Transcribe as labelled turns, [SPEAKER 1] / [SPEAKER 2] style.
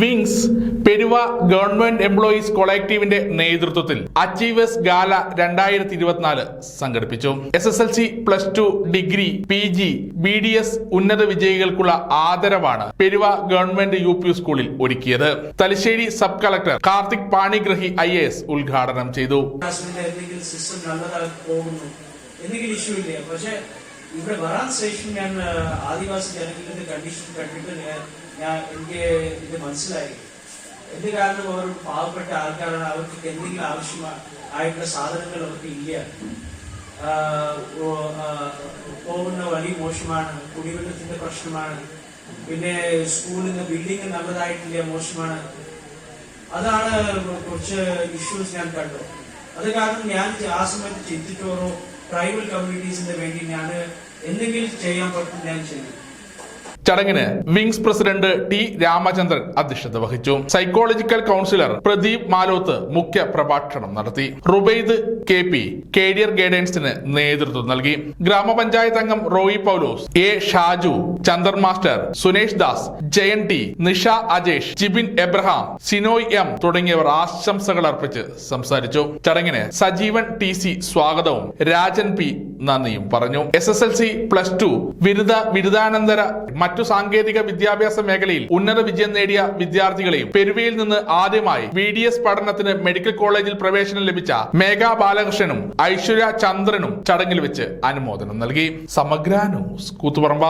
[SPEAKER 1] Wings Peruva government employees കൊളക്ടീവിന്റെ നേതൃത്വത്തിൽ achievers gala രണ്ടായിരത്തി ഇരുപത്തിനാല് സംഘടിപ്പിച്ചു. S S L C plus two degree P G B D S ഉന്നത വിജയികൾക്കുള്ള ആദരവാണ് പെരുവ ഗവൺമെന്റ് യു പി സ്കൂളിൽ ഒരുക്കിയത്. Thalassery sub collector Karthik Panigrahi I A S ഉദ്ഘാടനം ചെയ്തു.
[SPEAKER 2] ഇവിടെ വരാൻ ശേഷം ഞാൻ ആദിവാസി ജനങ്ങളുടെ കണ്ടീഷൻ കണ്ടിട്ട് ഞാൻ എനിക്ക് ഇത് മനസ്സിലായി. എന്ത് കാരണം അവർ പാവപ്പെട്ട ആൾക്കാരാണ്? അവർക്ക് എന്തെങ്കിലും ആവശ്യമായ ആയിട്ടുള്ള സാധനങ്ങൾ അവർക്ക് ഇല്ല. പോകുന്ന വഴി മോശമാണ് കുടിവെള്ളത്തിന്റെ പ്രശ്നമാണ്. പിന്നെ സ്കൂളിന് ബിൽഡിംഗ് നല്ലതായിട്ടില്ല മോശമാണ്. അതാണ് കുറച്ച് ഇഷ്യൂസ് ഞാൻ കണ്ടു. അത് കാരണം ഞാൻ ആ സമയത്ത് ചിന്തിച്ചോറോ ട്രൈബൽ കമ്മ്യൂണിറ്റീസിന് വേണ്ടി ഞാൻ എന്തെങ്കിലും
[SPEAKER 1] ചടങ്ങിന് വിങ്സ് പ്രസിഡന്റ് ടി രാമചന്ദ്രൻ അധ്യക്ഷത വഹിച്ചു. സൈക്കോളജിക്കൽ കൗൺസിലർ പ്രദീപ് മാലോത്ത് മുഖ്യ പ്രഭാഷണം നടത്തി. റുബൈദ് കെ പി കേഡിയർ ഗൈഡൻസിന് നേതൃത്വം നൽകി. ഗ്രാമപഞ്ചായത്ത് അംഗം Roy Paulose A Shaju Chandar master Sunesh Das Jayan T Nisha Ajesh Jibin Abraham Sinoy M തുടങ്ങിയവർ ആശംസകൾ അർപ്പിച്ച് സംസാരിച്ചു. ചടങ്ങിന് സജീവൻ ടി സി സ്വാഗതവും രാജൻ പി നന്ദിയും പറഞ്ഞു. S S L C plus two ബിരുദ ബിരുദാനന്തര മറ്റു സാങ്കേതിക വിദ്യാഭ്യാസ മേഖലയിൽ ഉന്നത വിജയം നേടിയ വിദ്യാർത്ഥികളെയും പെരുവയിൽ നിന്ന് ആദ്യമായി വി ഡി എസ് പഠനത്തിന് മെഡിക്കൽ കോളേജിൽ പ്രവേശനം ലഭിച്ച മേഘാ ബാലകൃഷ്ണനും ഐശ്വര്യ ചന്ദ്രനും ചടങ്ങിൽ വെച്ച് അനുമോദനം നൽകി. സമഗ്ര ന്യൂസ് കൂത്തുപറമ്പ.